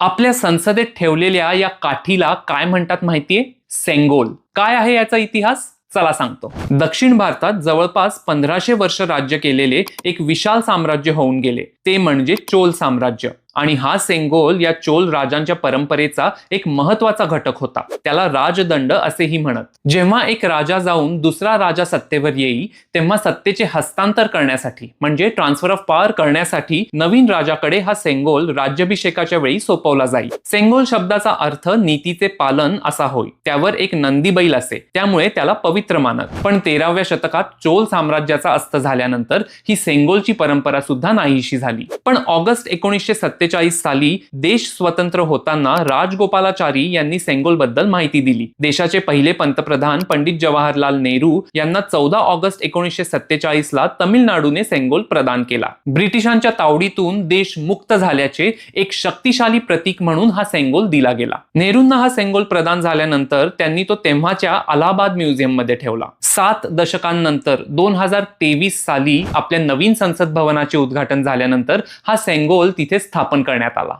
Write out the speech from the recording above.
आपल्या संसदेत ठेवलेल्या या काठीला काय म्हणतात माहितीये? सेंगोल. काय आहे याचा इतिहास? चला सांगतो. दक्षिण भारतात जवळपास पंधराशे वर्ष राज्य केलेले एक विशाल साम्राज्य होऊन गेले. ते म्हणजे चोल साम्राज्य. आणि हा सेंगोल या चोल राजांच्या परंपरेचा एक महत्त्वाचा घटक होता. त्याला राजदंड असेही म्हणत. जेव्हा एक राजा जाऊन दुसरा राजा सत्तेवर येई तेव्हा सत्तेचे हस्तांतर करण्यासाठी म्हणजे ट्रान्सफर ऑफ पॉवर करण्यासाठी नवीन राजाकडे हा सेंगोल राज्याभिषेकाच्या वेळी सोपवला जाईल सेंगोल शब्दाचा अर्थ नीतीचे पालन असा होय. त्यावर एक नंदी बैल असे. त्यामुळे त्याला पवित्र मानत. पण तेराव्या शतकात चोल साम्राज्याचा अस्त झाल्यानंतर ही सेंगोलची परंपरा सुद्धा नाहीशी झाली. पण ऑगस्ट एकोणीसशे सत्तेचाळीस साली देश स्वतंत्र होताना राजगोपालाचारी यांनी सेंगोलबद्दल माहिती दिली. देशाचे पहिले पंतप्रधान पंडित जवाहरलाल नेहरू यांना चौदा ऑगस्ट एकोणीसशे सत्तेचाळीस ला तमिळनाडूने सेंगोल प्रदान केला. ब्रिटिशांच्या तावडीतून देश मुक्त झाल्याचे एक शक्तिशाली प्रतीक म्हणून हा सेंगोल दिला गेला. नेहरूंना हा सेंगोल प्रदान झाल्यानंतर त्यांनी तो तेव्हाच्या अलाहाबाद म्युझियममध्ये ठेवला. सात दशकांनंतर दोन हजार तेवीस साली आपल्या नवीन संसद भवनाचे उद्घाटन झाल्यानंतर हा सेंगोल तिथे स्थापन करण्यात आला.